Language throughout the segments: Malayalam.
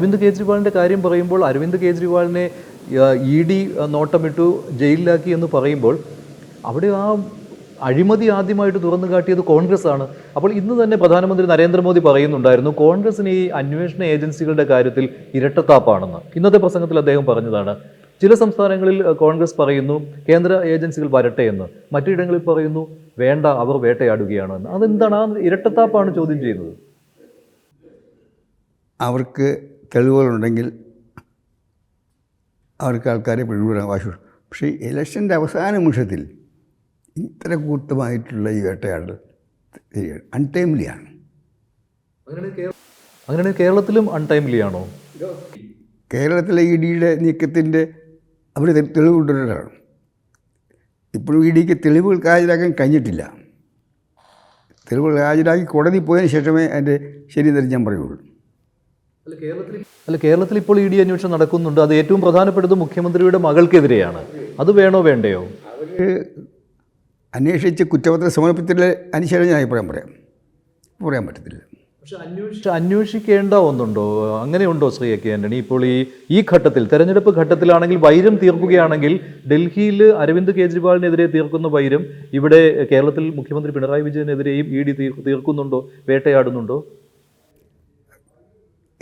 അരവിന്ദ് കേജ്രിവാളിന്റെ കാര്യം പറയുമ്പോൾ അരവിന്ദ് കേജ്രിവാളിനെ ഇ ഡി നോട്ടമിട്ടു ജയിലിലാക്കി എന്ന് പറയുമ്പോൾ അവിടെ ആ അഴിമതി ആദ്യമായിട്ട് തുറന്നു കാട്ടിയത് കോൺഗ്രസ് ആണ് അപ്പോൾ ഇന്ന് തന്നെ പ്രധാനമന്ത്രി നരേന്ദ്രമോദി പറയുന്നുണ്ടായിരുന്നു കോൺഗ്രസിന് ഈ അന്വേഷണ ഏജൻസികളുടെ കാര്യത്തിൽ ഇരട്ടത്താപ്പാണെന്ന്. ഇന്നത്തെ പ്രസംഗത്തിൽ അദ്ദേഹം പറഞ്ഞതാണ് ചില സംസ്ഥാനങ്ങളിൽ കോൺഗ്രസ് പറയുന്നു കേന്ദ്ര ഏജൻസികൾ വരട്ടെ എന്ന്. മറ്റിടങ്ങളിൽ പറയുന്നു വേണ്ട അവർ വേട്ടയാടുകയാണ് എന്ന് അതെന്താണ്? ആ ഇരട്ടത്താപ്പാണ് ചോദ്യം ചെയ്യുന്നത്. അവർക്ക് തെളിവുകളുണ്ടെങ്കിൽ അവർക്ക് ആൾക്കാരെ പിടികൂടാൻ വാശി പക്ഷേ ഇലക്ഷന്റെ അവസാന നിമിഷത്തിൽ ഇത്ര കൂട്ടമായിട്ടുള്ള ഈ വേട്ടയാടൽ അൺടൈംലിയാണ്. അങ്ങനെ കേരളത്തിലും അൺടൈംലി ആണോ കേരളത്തിലെ ഇ ഡിയുടെ നീക്കത്തിന്റെ അവർ തെളിവ് കൊണ്ടുവരാണ് ഇപ്പോഴും ഇ ഡിക്ക് തെളിവുകൾ ഹാജരാക്കാൻ കഴിഞ്ഞിട്ടില്ല. തെളിവുകൾ ഹാജരാക്കി കോടതി പോയതിന് ശേഷമേ അതിന്റെ ശരി ഞാൻ പറയുള്ളൂ. അല്ല കേരളത്തിൽ ഇപ്പോൾ ഇ ഡി അന്വേഷണം നടക്കുന്നുണ്ട്. അത് ഏറ്റവും പ്രധാനപ്പെട്ടത് മുഖ്യമന്ത്രിയുടെ മകൾക്കെതിരെയാണ്. അത് വേണോ വേണ്ടയോ? അവർ അന്വേഷിച്ച് കുറ്റപത്രം സമർപ്പിച്ചില്ല അനുശേഷം ഞാൻ അഭിപ്രായം പറയാം. പറയാൻ പറ്റത്തില്ല. പക്ഷെ അന്വേഷിക്കേണ്ട ഒന്നുണ്ടോ? അങ്ങനെയുണ്ടോ ശ്രീ കെ ആന്റണി? ഇപ്പോൾ ഈ ഈ ഘട്ടത്തിൽ തെരഞ്ഞെടുപ്പ് ഘട്ടത്തിലാണെങ്കിൽ വൈരം തീർക്കുകയാണെങ്കിൽ ഡൽഹിയിൽ അരവിന്ദ് കേജ്രിവാളിനെതിരെ തീർക്കുന്ന വൈരം ഇവിടെ കേരളത്തിൽ മുഖ്യമന്ത്രി പിണറായി വിജയനെതിരെയും ഇ ഡി തീർക്കുന്നുണ്ടോ? വേട്ടയാടുന്നുണ്ടോ?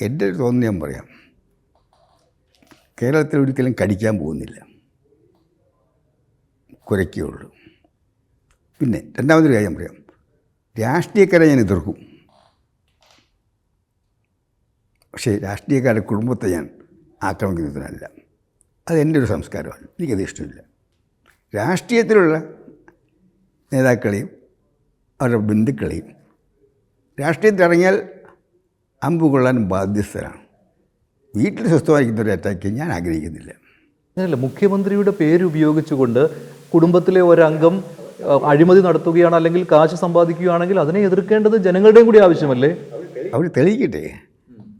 എന്റെ ഒരു തോന്നുന്നു ഞാൻ പറയാം. കേരളത്തിൽ ഒരിക്കലും കടിക്കാൻ പോകുന്നില്ല. കുരയ്ക്കുകയുള്ളൂ പിന്നെ രണ്ടാമതൊരു കാര്യം പറയാം. രാഷ്ട്രീയക്കാരെ ഞാൻ എതിർക്കും. പക്ഷേ രാഷ്ട്രീയക്കാരുടെ കുടുംബത്തെ ഞാൻ ആക്രമിക്കുന്നതിനല്ല. അത് ഒരു സംസ്കാരമാണ്. എനിക്കത് ഇഷ്ടമില്ല. രാഷ്ട്രീയത്തിലുള്ള നേതാക്കളെയും അവരുടെ ബന്ധുക്കളെയും രാഷ്ട്രീയത്തിൽ ഇറങ്ങിയാൽ അമ്പ് കൊള്ളാൻ ബാധ്യസ്ഥരാണ്. വീട്ടിൽ സ്വസ്ഥമായിരിക്കുന്ന ഒരു അറ്റാക്ക് ഞാൻ ആഗ്രഹിക്കുന്നില്ല. അങ്ങനെയല്ല മുഖ്യമന്ത്രിയുടെ പേര് ഉപയോഗിച്ചുകൊണ്ട് കുടുംബത്തിലെ ഒരംഗം അഴിമതി നടത്തുകയാണ് അല്ലെങ്കിൽ കാശ് സമ്പാദിക്കുകയാണെങ്കിൽ അതിനെ എതിർക്കേണ്ടത് ജനങ്ങളുടെയും കൂടി ആവശ്യമല്ലേ? അവർ തെളിയിക്കട്ടെ.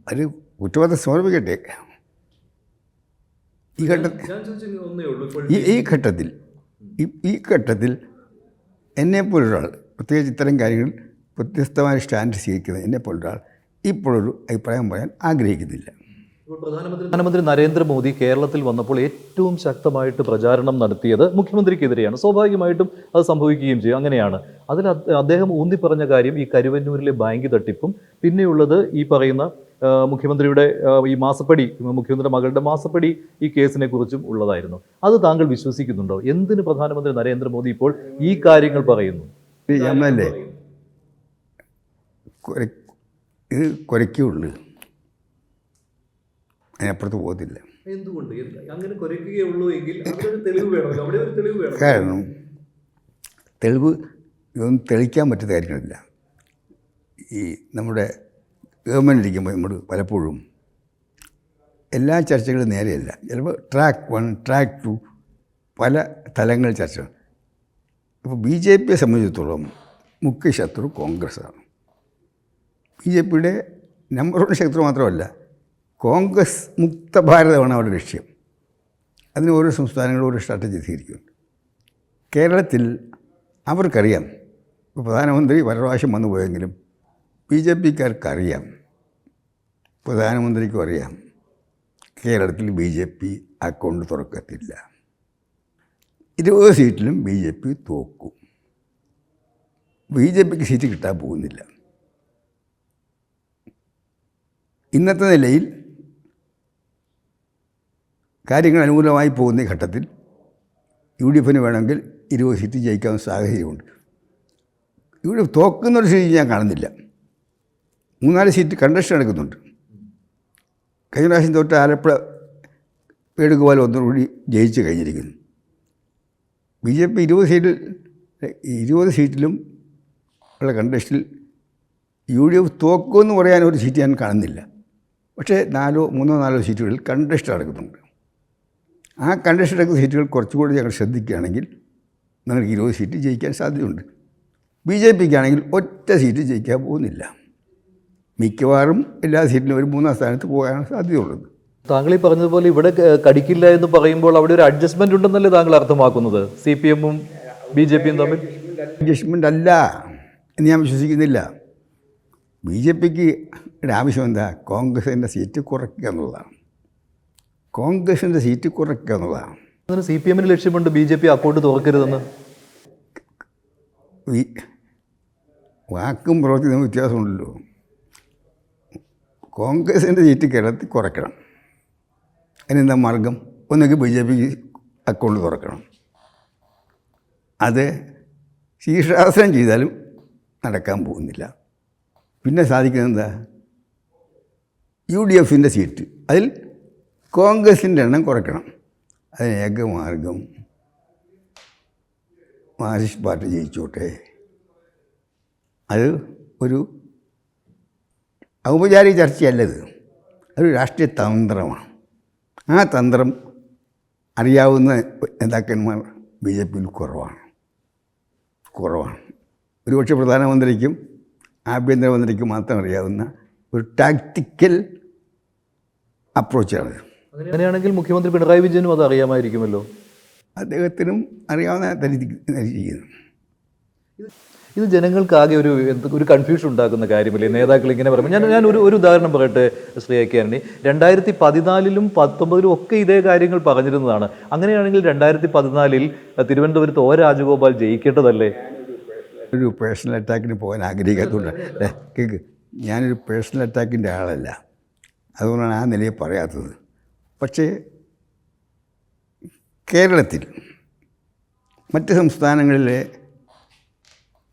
അവർ കുറ്റവാദം സമർപ്പിക്കട്ടെ. ഈ ഘട്ടത്തിൽ ഈ ഈ ഘട്ടത്തിൽ ഈ ഈ ഘട്ടത്തിൽ എന്നെപ്പോലൊരാൾ പ്രത്യേകിച്ച് ഇത്തരം കാര്യങ്ങളിൽ വ്യത്യസ്തമായ സ്റ്റാൻഡ് സ്വീകരിക്കുന്നത് എന്നെപ്പോലൊരാൾ ഇപ്പോഴൊരു അഭിപ്രായം പറയാൻ ആഗ്രഹിക്കുന്നില്ല. പ്രധാനമന്ത്രി നരേന്ദ്രമോദി കേരളത്തിൽ വന്നപ്പോൾ ഏറ്റവും ശക്തമായിട്ട് പ്രചാരണം നടത്തിയത് മുഖ്യമന്ത്രിക്കെതിരെയാണ്. സ്വാഭാവികമായിട്ടും അത് സംഭവിക്കുകയും ചെയ്യും. അങ്ങനെയാണ്. അതിൽ അദ്ദേഹം ഊന്നി പറഞ്ഞ കാര്യം ഈ കരുവന്നൂരിലെ ബാങ്ക് തട്ടിപ്പും പിന്നെയുള്ളത് ഈ പറയുന്ന മുഖ്യമന്ത്രിയുടെ ഈ മാസപ്പടി മുഖ്യമന്ത്രിയുടെ മകളുടെ മാസപ്പടി ഈ കേസിനെ കുറിച്ചും ഉള്ളതായിരുന്നു. അത് താങ്കൾ വിശ്വസിക്കുന്നുണ്ടോ? എന്തിന് പ്രധാനമന്ത്രി നരേന്ദ്രമോദി ഇപ്പോൾ ഈ കാര്യങ്ങൾ പറയുന്നു? ഇത് കുരയ്ക്കുള്ളൂ അതിനപ്പുറത്ത് പോകത്തില്ല. എന്തുകൊണ്ട്? അങ്ങനെ കുരയ്ക്കുകയുള്ളൂ എങ്കിൽ തെളിവ് വേണമല്ലോ. അവിടെ ഒരു തെളിവ് വേണം കാരണം തെളിവ് ഇതൊന്നും തെളിക്കാൻ പറ്റുന്ന കാര്യങ്ങളില്ല. ഈ നമ്മുടെ ഗവൺമെന്റ് ഇരിക്കുമ്പോൾ നമ്മൾ പലപ്പോഴും എല്ലാ ചർച്ചകളും നേരെയല്ല. ചിലപ്പോൾ ട്രാക്ക് വൺ ട്രാക്ക് ടു പല തലങ്ങളിൽ ചർച്ച. ഇപ്പോൾ ബി ജെ പിയെ സംബന്ധിച്ചിടത്തോളം മുഖ്യ ശത്രു കോൺഗ്രസ്സാണ്. ബി ജെ പിയുടെ നമ്പർ വൺ ശത്രു മാത്രമല്ല കോൺഗ്രസ് മുക്ത ഭാരതമാണ് അവരുടെ ലക്ഷ്യം. അതിന് ഓരോ സംസ്ഥാനങ്ങളും ഓരോ സ്ട്രാറ്റജി സ്വീകരിക്കുന്നുണ്ട് കേരളത്തിൽ അവർക്കറിയാം പ്രധാനമന്ത്രി പല പ്രാവശ്യം വന്നു പോയെങ്കിലും ബി ജെ പിക്കാർക്കറിയാം പ്രധാനമന്ത്രിക്കും അറിയാം കേരളത്തിൽ ബി ജെ പി അക്കൗണ്ട് തുറക്കത്തില്ല. ഇരുപത് സീറ്റിലും ബി ജെ പി തോക്കും. ബി ജെ പിക്ക് സീറ്റ് കിട്ടാൻ പോകുന്നില്ല. ഇന്നത്തെ നിലയിൽ കാര്യങ്ങൾ അനുകൂലമായി പോകുന്ന ഘട്ടത്തിൽ യു ഡി എഫിന് വേണമെങ്കിൽ ഇരുപത് സീറ്റ് ജയിക്കാവുന്ന സാഹചര്യമുണ്ട്. യു ഡി എഫ് തോക്കുന്നൊരു സീറ്റ് ഞാൻ കാണുന്നില്ല. മൂന്നാൽ സീറ്റ് കണ്ടക്ഷൻ എടുക്കുന്നുണ്ട്. കഴിഞ്ഞ പ്രാവശ്യം തൊട്ട് ആലപ്പുഴ വേണുഗോപാൽ ഒന്നുകൂടി ജയിച്ച് കഴിഞ്ഞിരിക്കുന്നു. ബി ജെ പി ഇരുപത് സീറ്റിൽ ഇരുപത് സീറ്റിലും ഉള്ള കണ്ടക്ഷനിൽ യു ഡി എഫ് തോക്കുമെന്ന് പറയാൻ ഒരു സീറ്റ് ഞാൻ കാണുന്നില്ല. പക്ഷേ നാലോ മൂന്നോ നാലോ സീറ്റുകളിൽ കണ്ടക്ഷൻ നടക്കുന്നുണ്ട് ആ കണ്ടക്ഷൻ നടക്കുന്ന സീറ്റുകൾ കുറച്ചുകൂടി ഞങ്ങൾ ശ്രദ്ധിക്കുകയാണെങ്കിൽ നിങ്ങൾക്ക് ഇരുപത് സീറ്റ് ജയിക്കാൻ സാധ്യതയുണ്ട്. ബി ജെ പിക്കാണെങ്കിൽ ഒറ്റ സീറ്റ് ജയിക്കാൻ പോകുന്നില്ല. മിക്കവാറും എല്ലാ സീറ്റിലും ഒരു മൂന്നാം സ്ഥാനത്ത് പോകാനാണ് സാധ്യതയുള്ളത്. താങ്കൾ ഈ പറഞ്ഞതുപോലെ ഇവിടെ കടിക്കില്ല എന്ന് പറയുമ്പോൾ അവിടെ ഒരു അഡ്ജസ്റ്റ്മെന്റ് ഉണ്ടെന്നല്ലേ താങ്കൾ അർത്ഥമാക്കുന്നത്? സി പി എമ്മും ബി ജെ പിയും തമ്മിൽ? അഡ്ജസ്റ്റ്മെന്റ് അല്ല എന്ന് ഞാൻ വിശ്വസിക്കുന്നില്ല. ബി ജെ പിക്ക് ആവശ്യം എന്താ കോൺഗ്രസിന്റെ സീറ്റ് കുറയ്ക്കുക എന്നുള്ളതാണ്. കോൺഗ്രസിന്റെ സീറ്റ് കുറയ്ക്കുക എന്നുള്ളതാണ്. അതിന് സി പി എമ്മിന് ലക്ഷ്യമുണ്ട് ബി ജെ പി അക്കൗണ്ട് തുറക്കരുതെന്ന്. ഈ വാക്കും പ്രവർത്തി തമ്മിൽ വ്യത്യാസമുണ്ടല്ലോ. കോൺഗ്രസിന്റെ സീറ്റ് കേരളത്തിൽ കുറയ്ക്കണം. അതിനെന്താ മാർഗം? ഒന്നെങ്കിൽ ബി ജെ പിക്ക് അക്കൗണ്ട് തുറക്കണം. അത് ശീർഷാസനം ചെയ്താലും നടക്കാൻ പോകുന്നില്ല. പിന്നെ സാധിക്കുന്നത് എന്താ? യു ഡി എഫിന്റെ സീറ്റ്. അതിൽ കോൺഗ്രസിന്റെ എണ്ണം കുറയ്ക്കണം. അതിന് ഏകമാർഗം മാർസിസ്റ്റ് പാർട്ടി ജയിച്ചോട്ടെ. അത് ഒരു ഔപചാരിക ചർച്ചയല്ലത്. അതൊരു രാഷ്ട്രീയ തന്ത്രമാണ്. ആ തന്ത്രം അറിയാവുന്ന നേതാക്കന്മാർ ബി ജെ പിയിൽ കുറവാണ്. കുറവാണ്. ഒരുപക്ഷെ പ്രധാനമന്ത്രിക്കും ആഭ്യന്തരമന്ത്രിക്കും മാത്രം അറിയാവുന്ന ഒരു ടാക്ടിക്കൽ അപ്രോച്ചാണ് അങ്ങനെയാണെങ്കിൽ മുഖ്യമന്ത്രി പിണറായി വിജയനും അത് അറിയാമായിരിക്കുമല്ലോ? അദ്ദേഹത്തിനും അറിയാവുന്ന ധരിച്ചിരിക്കുന്നു ഇത് ജനങ്ങൾക്കാകെ ഒരു ഒരു കൺഫ്യൂഷൻ ഉണ്ടാക്കുന്ന കാര്യമില്ലേ? നേതാക്കൾ ഇങ്ങനെ പറയുമ്പോൾ ഞാൻ ഞാൻ ഒരു ഒരു ഉദാഹരണം പറയട്ടെ ശ്രീ ആന്റണി. രണ്ടായിരത്തി പതിനാലിലും പത്തൊമ്പതിലും ഒക്കെ ഇതേ കാര്യങ്ങൾ പറഞ്ഞിരുന്നതാണ്. അങ്ങനെയാണെങ്കിൽ രണ്ടായിരത്തി പതിനാലിൽ തിരുവനന്തപുരത്ത് ഓ രാജഗോപാൽ ജയിക്കേണ്ടതല്ലേ? ഒരു പേഴ്സണൽ അറ്റാക്കിന് പോകാൻ ആഗ്രഹിക്കാത്തതുകൊണ്ട്. കേൾക്ക് ഞാനൊരു പേഴ്സണൽ അറ്റാക്കിന്റെ ആളല്ല. അതുകൊണ്ടാണ് ആ നിലയിൽ പറയാത്തത്. പക്ഷേ കേരളത്തിൽ മറ്റ് സംസ്ഥാനങ്ങളിലെ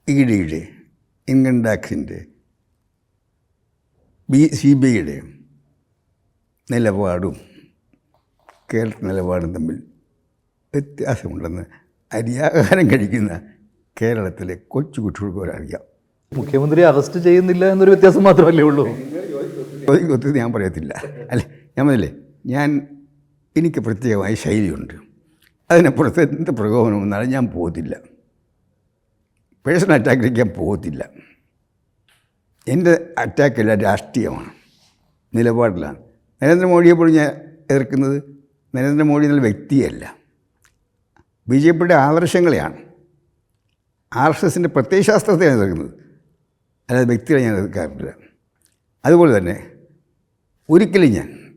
ഇ ഡിയുടെ ഇൻകം ടാക്സിന്റെ ബി സി ബി ഐയുടെ നിലപാടും കേരള നിലപാടും തമ്മിൽ വ്യത്യാസമുണ്ടെന്ന് അരിയാഹാരം കഴിക്കുന്ന കേരളത്തിലെ കൊച്ചു കുട്ടികൾക്ക് ഒരറിയാം മുഖ്യമന്ത്രി അറസ്റ്റ് ചെയ്യുന്നില്ല എന്നൊരു വ്യത്യാസം മാത്രമല്ലേ ഉള്ളൂ? ഒത്തിരി ഞാൻ പറയത്തില്ല. അല്ലേ? ഞാൻ പറഞ്ഞില്ലേ ഞാൻ എനിക്ക് പ്രത്യേകമായ ശൈലിയുണ്ട്. അതിനപ്പുറത്ത് എന്ത് പ്രകോപനം വന്നാലും ഞാൻ പോകത്തില്ല. പേഴ്സണൽ അറ്റാക്കിലേക്ക് ഞാൻ പോകത്തില്ല. എന്റെ അറ്റാക്കെല്ലാം രാഷ്ട്രീയമാണ് നിലപാടിലാണ്. നരേന്ദ്രമോദിയെ പോലും ഞാൻ എതിർക്കുന്നത് നരേന്ദ്രമോദി എന്നുള്ള വ്യക്തിയല്ല. ബി ജെ പിയുടെ ആദർശങ്ങളെയാണ്. ആർ എസ് എസിന്റെ പ്രത്യയശാസ്ത്രത്തെയാണ് എതിർക്കുന്നത് അല്ലാതെ വ്യക്തികളെ ഞാൻ എതിർക്കാറില്ല അതുപോലെ തന്നെ ഒരിക്കലും ഞാൻ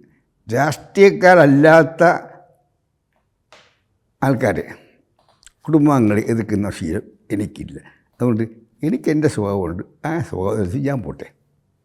രാഷ്ട്രീയക്കാരല്ലാത്ത ആൾക്കാരെ കുടുംബാംഗങ്ങളെ എതിർക്കുന്ന ശീലം എനിക്കില്ല. അതുകൊണ്ട് എനിക്ക് എന്റെ സ്വഭാവമുണ്ട്. ആ സ്വഭാവം ഞാൻ പോട്ടെ.